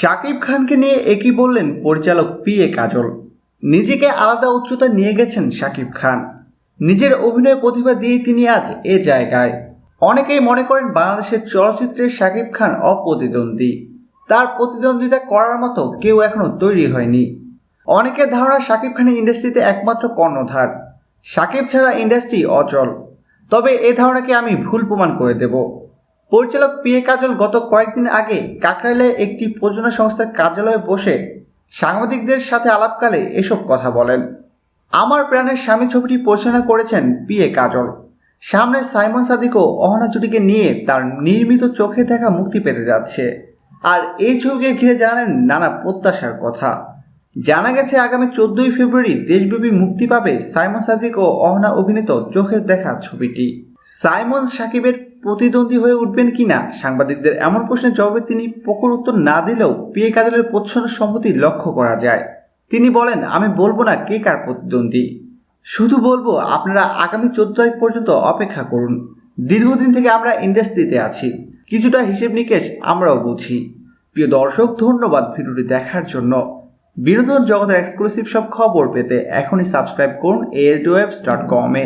শাকিব খানকে নিয়ে একই বললেন পরিচালক পি এ কাজল। নিজেকে আলাদা উচ্চতা নিয়ে গেছেন শাকিব খান। নিজের অভিনয় প্রতিভা দিয়ে তিনি আজ এ জায়গায়। অনেকেই মনে করেন বাংলাদেশের চলচ্চিত্রের শাকিব খান অপ্রতিদ্বন্দ্বী। তার প্রতিদ্বন্দ্বিতা করার মতো কেউ এখনও তৈরি হয়নি। অনেকের ধারণা শাকিব খানের ইন্ডাস্ট্রিতে একমাত্র কর্ণধার। শাকিব ছাড়া ইন্ডাস্ট্রি অচল। তবে এ ধারণাকে আমি ভুল প্রমাণ করে দেব। পরিচালক পি এ কাজল গত কয়েকদিন আগে কাকরাইলে একটি প্রযোজনা সংস্থার কার্যালয়ে বসে সাংবাদিকদের সাথে আলাপকালে এসব কথা বলেন। আমার প্রাণের স্বামী ছবিটি পরিচালনা করেছেন পি এ কাজল। সামনে সাইমন সাদিক ও অহনা জুটিকে নিয়ে তার নির্মিত চোখে দেখা মুক্তি পেতে যাচ্ছে। আর এই ছবিকে ঘিরে জানালেন নানা প্রত্যাশার কথা। জানা গেছে আগামী চোদ্দই ফেব্রুয়ারি দেশব্যাপী মুক্তি পাবে সাইমন সাদিক ও অহনা অভিনীত চোখের দেখা ছবিটি। সাইমন সাকিবের প্রতিদ্বন্দ্বী হয়ে উঠবেন কিনা সাংবাদিকদের এমন প্রশ্নের জবাবে তিনি প্রকট উত্তর না দিলেও পিএ কাজলের প্রচ্ছন্ন সম্মতি লক্ষ্য করা যায়। তিনি বলেন, আমি বলব না কে কার প্রতিদ্বন্দ্বী। শুধু বলব, আপনারা আগামী চোদ্দ তারিখ পর্যন্ত অপেক্ষা করুন। দীর্ঘদিন থেকে আমরা ইন্ডাস্ট্রিতে আছি। কিছুটা হিসেব নিকেশ আমরাও বুঝি। প্রিয় দর্শক, ধন্যবাদ ভিডিওটি দেখার জন্য। বিনোদন জগতের এক্সক্লুসিভ সব খবর পেতে এখনই সাবস্ক্রাইব করুন এয়ারডোয়েবস ডট কমে